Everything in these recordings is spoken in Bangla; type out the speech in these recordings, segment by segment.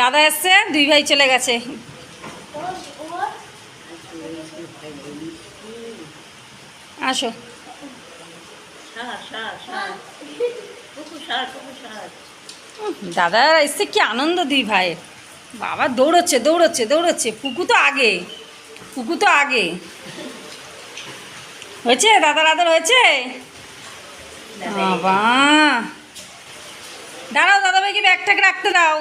দাদা এসছে, দুই ভাই চলে গেছে। আসো। দাদা এসছে, কি আনন্দ দুই ভাইয়ের বাবা দৌড়চ্ছে দৌড়চ্ছে দৌড়চ্ছে। পুকু তো আগে। পুকু তো আগে। হয়েছে? দাদা দাদার হয়েছে? বাবা। দাঁড়াও, দাদা ভাইকে ব্যাগটাকে রাখতে দাও।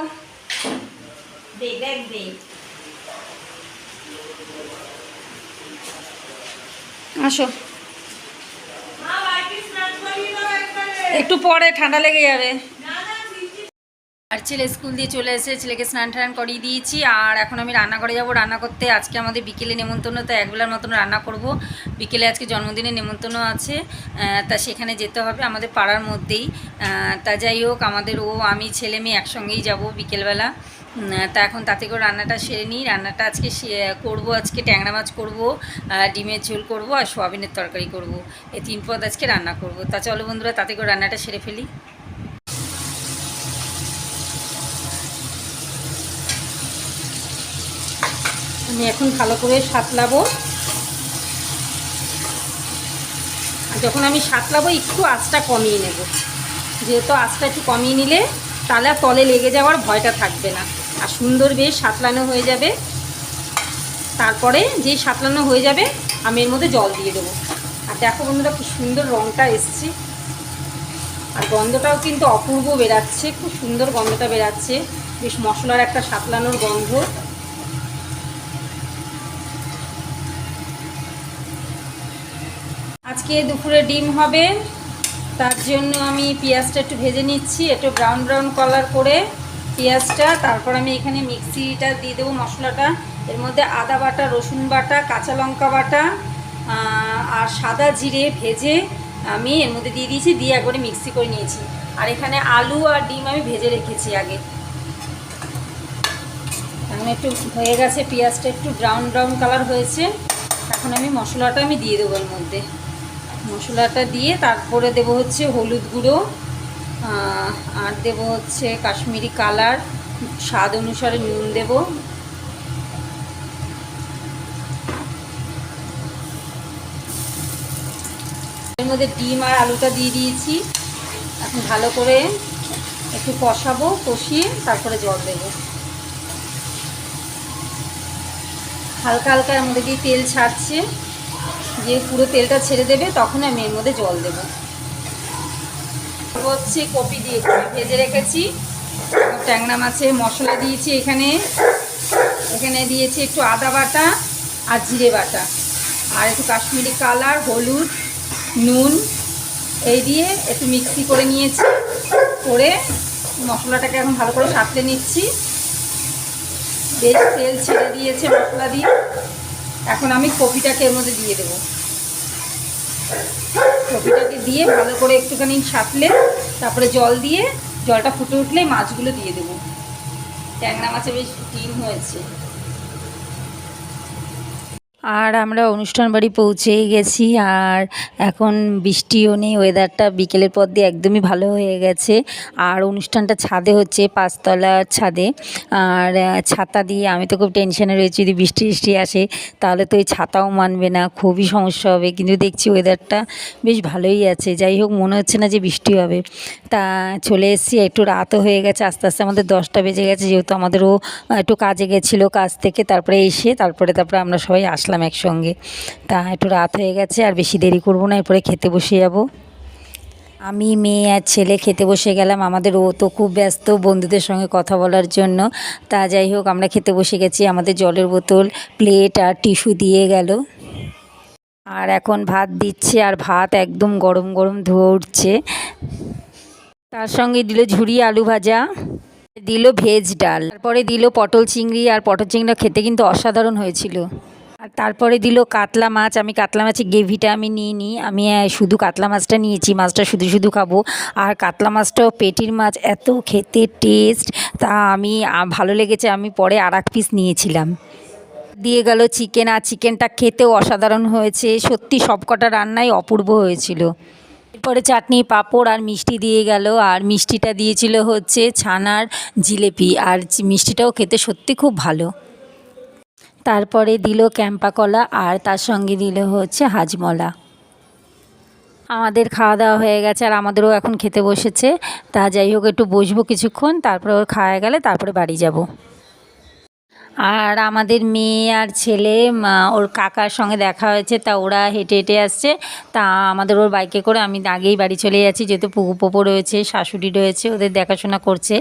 আসো। একটু পরে ঠান্ডা লেগে যাবে। আর ছেলে স্কুল দিয়ে চলে এসে ছেলেকে স্নান টান করিয়ে দিয়েছি আর এখন আমি রান্না করে যাব। রান্না করতে আজকে আমাদের বিকেলে নেমন্তন্ন তো একবেলার মতন রান্না করব। বিকেলে আজকে জন্মদিনে নেমন্তন্ন আছে তা সেখানে যেতে হবে আমাদের পাড়ার মধ্যেই। তা যাই হোক আমাদের ও আমি ছেলে মেয়ে একসঙ্গেই যাব বিকেলবেলা। তা এখন তাতে করে রান্নাটা সেরে নিই। রান্নাটা আজকে করব আজকে ট্যাংরা মাছ করব ডিমের ঝোল করব, আর সোয়াবিনের তরকারি করব। এই তিন পদ আজকে রান্না করব। তা চলো বন্ধুরা, তাতে করে রান্নাটা সেরে ফেলি। আমি এখন ভালো করে সাতলাবো। যখন আমি সাতলাবো, একটু আঁচটা কমিয়ে নেব। যেহেতু আঁচটা একটু কমিয়ে নিলে তাহলে তলে লেগে যাওয়ার ভয়টা থাকবে না। আর সুন্দর বেশ সাতলানো হয়ে যাবে। তারপরে যে সাতলানো হয়ে যাবে, আমি এর মধ্যে জল দিয়ে দেবো। আর দেখো বন্ধুরা, খুব সুন্দর রঙটা এসছে। আর গন্ধটাও কিন্তু অপূর্ব বেরাচ্ছে খুব সুন্দর গন্ধটা বেরাচ্ছে বেশ মশলার একটা সাতলানোর গন্ধ। আজকে দুপুরে ডিম হবে, তার জন্য আমি পেঁয়াজটা একটু ভেজে নিচ্ছি, একটু ব্রাউন ব্রাউন কালার করে। পেঁয়াজটা, তারপর আমি এখানে মিক্সিটা দিয়ে দেবো মশলাটা। এর মধ্যে আদা বাটা, রসুন বাটা, কাঁচা লঙ্কা বাটা আর সাদা জিরে ভেজে আমি এর মধ্যে দিয়ে দিয়েছি, দিয়ে একবারে মিক্সি করে নিয়েছি। আর এখানে আলু আর ডিম আমি ভেজে রেখেছি আগে। এখন একটু হয়ে গেছে, পেঁয়াজটা একটু ব্রাউন ব্রাউন কালার হয়েছে। এখন আমি মশলাটা আমি দিয়ে দেবো এর মধ্যে। মশলাটা দিয়ে তারপরে দেব হচ্ছে হলুদ গুঁড়ো আর দেব হচ্ছে কাশ্মীরি কালার, স্বাদ অনুসারে নুন দেব। এর মধ্যে ডিম আর আলুটা দিয়ে দিয়েছি। এখন ভালো করে একটু কষাবো, কষিয়ে তারপরে জল দেবো। হালকা হালকা এর মধ্যে দিয়ে তেল ছাড়ছে। যে পুরো তেলটা ছেড়ে দেবে তখন আমি এর মধ্যে জল দেবো। হচ্ছে কপি দিয়ে কপি ভেজে রেখেছি। ট্যাংরা মাছের মশলা দিয়েছি এখানে। এখানে দিয়েছি একটু আদা বাটা আর জিরে বাটা। আর একটু কাশ্মীরি কালার, হলুদ, নুন, এই দিয়ে একটু মিক্সি করে নিয়েছি। করে মশলাটাকে এখন ভালো করে সাঁতলে নিচ্ছি। বেশ তেল ছেড়ে দিয়েছে মশলা দিয়ে। এখন আমি কপিটাকে এর মধ্যে দিয়ে দেবো। কপিটাকে দিয়ে ভালো করে একটুখানি সাঁতলে, তারপরে জল দিয়ে জলটা ফুটে উঠলে মাছগুলো দিয়ে দেবো। ট্যাংরা মাছে বেশ ডিম হয়েছে। আর আমরা অনুষ্ঠান বাড়ি পৌঁছেই গেছি, আর এখন বৃষ্টিও নেই ওয়েদারটা বিকেলের পর দিয়ে একদমই ভালো হয়ে গেছে। আর অনুষ্ঠানটা ছাদে হচ্ছে, পাঁচতলার ছাদে। আর ছাতা দিয়ে আমি তো খুব টেনশনে রয়েছি, যদি বৃষ্টি বৃষ্টি আসে, তাহলে তো ওই ছাতাও মানবে না, খুবই সমস্যা হবে। কিন্তু দেখছি ওয়েদারটা বেশ ভালোই আছে। যাই হোক, মনে হচ্ছে না যে বৃষ্টি হবে। তা চলে এসেছি, একটু রাতও হয়ে গেছে, আস্তে আস্তে আমাদের দশটা বেজে গেছে, যেহেতু আমাদেরও একটু কাজে গেছিল কাজ থেকে, তারপরে এসে, তারপরে তারপরে আমরা সবাই আসলাম। একসঙ্গে। তা একটু রাত হয়ে গেছে, আর বেশি দেরি করব না, এরপরে খেতে বসে যাব। আমি মেয়ে আর ছেলে খেতে বসে গেলাম, আমাদের ও তো খুব ব্যস্ত বন্ধুদের সঙ্গে কথা বলার জন্য। তা যাই হোক, আমরা খেতে বসে গেছি, আমাদের জলের বোতল, প্লেট আর টিস্যু দিয়ে গেল। আর এখন ভাত দিচ্ছে, আর ভাত একদম গরম গরম ধোয়া উঠছে। তার সঙ্গে দিল ঝুড়ি আলু ভাজা, দিল ভেজ ডাল। তারপরে দিল পটল চিংড়ি, আর পটল চিংড়িটা খেতে কিন্তু অসাধারণ হয়েছিল। তারপরে দিল কাতলা মাছ, আমি কাতলা মাছের গ্রেভিটা আমি নিয়ে নিই। আমি শুধু কাতলা মাছটা নিয়েছি, মাছটা শুধু শুধু খাব। আর কাতলা মাছটাও পেটির মাছ, এত খেতে টেস্ট তা আমি ভালো লেগেছে, আমি পরে আর পিস নিয়েছিলাম। দিয়ে গেল চিকেন আর চিকেনটা খেতেও অসাধারণ হয়েছে। সত্যি সবকটা রান্নাই অপূর্ব হয়েছিল। এরপরে চাটনি, পাঁপড় আর মিষ্টি দিয়ে গেল। আর মিষ্টিটা দিয়েছিল হচ্ছে ছানার জিলেপি। আর মিষ্টিটাও খেতে সত্যি খুব ভালো। তারপরে দিল ক্যাম্পা কলা আর তার সঙ্গে দিল হচ্ছে হাজমলা। আমাদের খাওয়া দাওয়া হয়ে গেছে আর আমাদেরও এখন খেতে বসেছে। তা যাই হোক, একটু বসবো কিছুক্ষণ, তারপরে ওর খাওয়া গেলে তারপরে বাড়ি যাব। আর আমাদের মেয়ে আর ছেলে ওর কাকার সঙ্গে দেখা হয়েছে, তা ওরা হেঁটে হেঁটে আসছে। তা আমাদের ওর বাইকে করে আমি আগেই বাড়ি চলে যাচ্ছি, যেহেতু পুকু পোপো রয়েছে, শাশুড়ি রয়েছে, ওদের দেখাশোনা করছে।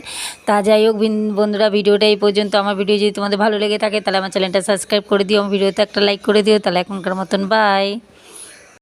তা যাই হোক বন্ধুরা, ভিডিওটা এই পর্যন্ত। আমার ভিডিও যদি তোমাদের ভালো লেগে থাকে, তাহলে আমার চ্যানেলটা সাবস্ক্রাইব করে দিও। আমার ভিডিওতে একটা লাইক করে দিও। তাহলে এখনকার মতন বাই